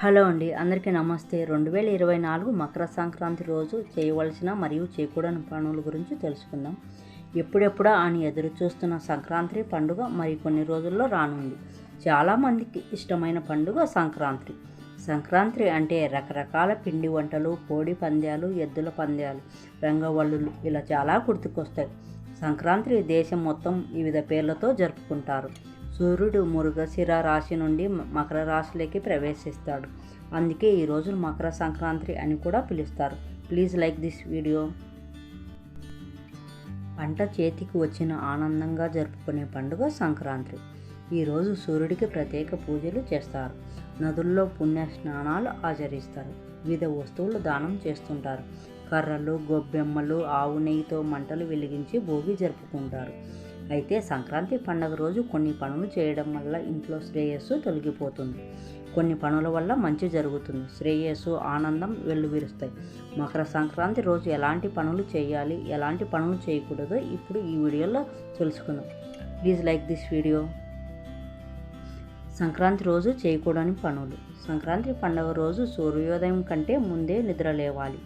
Hello అండి అందరికీ నమస్తే. రెండు వేల ఇరవై నాలుగు మకర సంక్రాంతి రోజు చేయవలసిన మరియు చేయకూడని పనుల గురించి తెలుసుకుందాం. ఎప్పుడెప్పుడా అని ఎదురు చూస్తున్న సంక్రాంతి పండుగ మరి కొన్ని రోజుల్లో రానుంది. చాలామందికి ఇష్టమైన పండుగ సంక్రాంతి. సంక్రాంతి అంటే రకరకాల పిండి వంటలు కోడి పందాలు ఎద్దుల పందాలు రంగవల్లులు ఇలా చాలా గుర్తుకొస్తాయి. సంక్రాంతి దేశం మొత్తం వివిధ పేర్లతో జరుపుకుంటారు. సూర్యుడు మురుగశిర రాశి నుండి మకర రాశిలోకి ప్రవేశిస్తాడు. అందుకే ఈ రోజు మకర సంక్రాంతి అని కూడా పిలుస్తారు. Please like this video. పంట చేతికి వచ్చిన ఆనందంగా జరుపుకునే పండుగ సంక్రాంతి. ఈరోజు సూర్యుడికి ప్రత్యేక పూజలు చేస్తారు. నదుల్లో పుణ్య స్నానాలు ఆచరిస్తారు. వివిధ వస్తువులు దానం చేస్తుంటారు. కర్రలు గొబ్బెమ్మలు ఆవు నెయ్యితో మంటలు వెలిగించి భోగి జరుపుకుంటారు. అయితే సంక్రాంతి పండుగ రోజు కొన్ని పనులు చేయడం వల్ల ఇంట్లో శ్రేయస్సు తొలగిపోతుంది. కొన్ని పనుల వల్ల మంచి జరుగుతుంది. శ్రేయస్సు ఆనందం వెల్లువిరుస్తాయి. మకర సంక్రాంతి రోజు ఎలాంటి పనులు చేయాలి? ఎలాంటి పనులు చేయకూడదో? ఇప్పుడు ఈ వీడియోలో తెలుసుకుందాం. Please like this video. Sankranti రోజు చేయకూడని పనులు. సంక్రాంతి పండుగ రోజు సూర్యోదయం కంటే ముందే నిద్ర లేవాలి.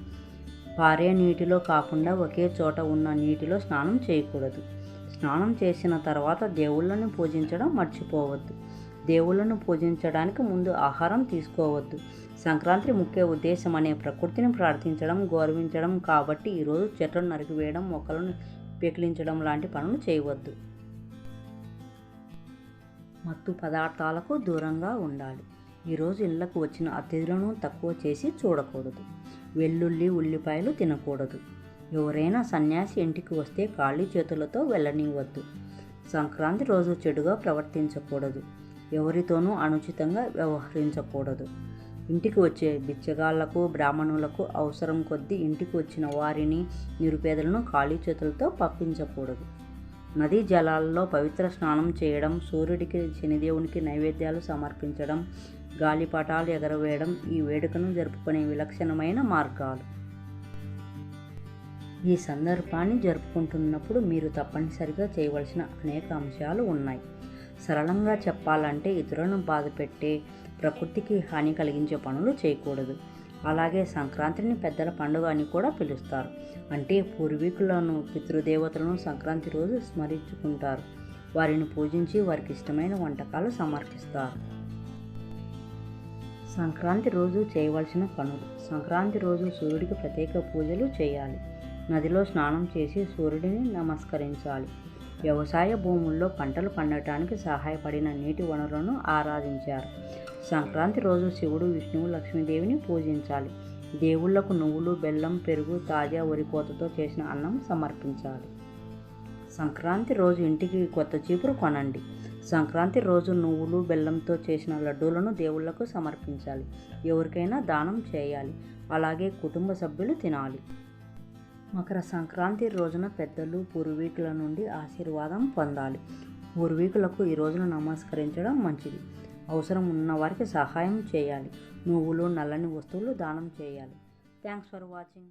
పారే నీటిలో కాకుండా ఒకే చోట ఉన్న నీటిలో స్నానం చేయకూడదు. స్నానం చేసిన తర్వాత దేవుళ్ళను పూజించడం మర్చిపోవద్దు. దేవుళ్ళను పూజించడానికి ముందు ఆహారం తీసుకోవద్దు. సంక్రాంతి ముఖ్య ఉద్దేశం అనే ప్రకృతిని ప్రార్థించడం గౌరవించడం కాబట్టి ఈరోజు చెట్లను నరికివేయడం మొక్కలను పెకిలించడం లాంటి పనులు చేయవద్దు. మత్తు పదార్థాలకు దూరంగా ఉండాలి. ఈరోజు ఇళ్ళకు వచ్చిన అతిథులను తక్కువ చేసి చూడకూడదు. వెల్లుల్లి ఉల్లిపాయలు తినకూడదు. ఎవరైనా సన్యాసి ఇంటికి వస్తే ఖాళీ చేతులతో వెళ్ళనివ్వద్దు. సంక్రాంతి రోజు చెడుగా ప్రవర్తించకూడదు. ఎవరితోనూ అనుచితంగా వ్యవహరించకూడదు. ఇంటికి వచ్చే బిచ్చగాళ్ళకు బ్రాహ్మణులకు అవసరం కొద్దీ ఇంటికి వచ్చిన వారిని నిరుపేదలను ఖాళీ చేతులతో పంపించకూడదు. నదీ జలాల్లో పవిత్ర స్నానం చేయడం సూర్యుడికి శనిదేవునికి నైవేద్యాలు సమర్పించడం గాలిపటాలు ఎగరవేయడం ఈ వేడుకను జరుపుకునే విలక్షణమైన మార్గాలు. ఈ సందర్భాన్ని జరుపుకుంటున్నప్పుడు మీరు తప్పనిసరిగా చేయవలసిన అనేక అంశాలు ఉన్నాయి. సరళంగా చెప్పాలంటే ఇతరులను బాధపెట్టే ప్రకృతికి హాని కలిగించే పనులు చేయకూడదు. అలాగే సంక్రాంతిని పెద్దల పండుగ అని కూడా పిలుస్తారు. అంటే పూర్వీకులను పితృదేవతలను సంక్రాంతి రోజు స్మరించుకుంటారు. వారిని పూజించి వారికి ఇష్టమైన వంటకాలు సమర్పిస్తారు. సంక్రాంతి రోజు చేయవలసిన పనులు. సంక్రాంతి రోజు సూర్యుడికి ప్రత్యేక పూజలు చేయాలి. నదిలో స్నానం చేసి సూర్యుడిని నమస్కరించాలి. వ్యవసాయ భూముల్లో పంటలు పండటానికి సహాయపడిన నీటి వనరులను ఆరాధించారు. సంక్రాంతి రోజు శివుడు విష్ణువు లక్ష్మీదేవిని పూజించాలి. దేవుళ్ళకు నువ్వులు బెల్లం పెరుగు తాజా వరిపోతతో చేసిన అన్నం సమర్పించాలి. సంక్రాంతి రోజు ఇంటికి కొత్త చీపురు కొనండి. సంక్రాంతి రోజు నువ్వులు బెల్లంతో చేసిన లడ్డూలను దేవుళ్ళకు సమర్పించాలి. ఎవరికైనా దానం చేయాలి. అలాగే కుటుంబ సభ్యులు తినాలి. మకర సంక్రాంతి రోజున పెద్దలు పూర్వీకుల నుండి ఆశీర్వాదం పొందాలి. పూర్వీకులకు ఈ రోజున నమస్కరించడం మంచిది. అవసరం ఉన్న వారికి సహాయం చేయాలి. నువ్వులు నల్లని వస్తువులు దానం చేయాలి. Thanks for watching.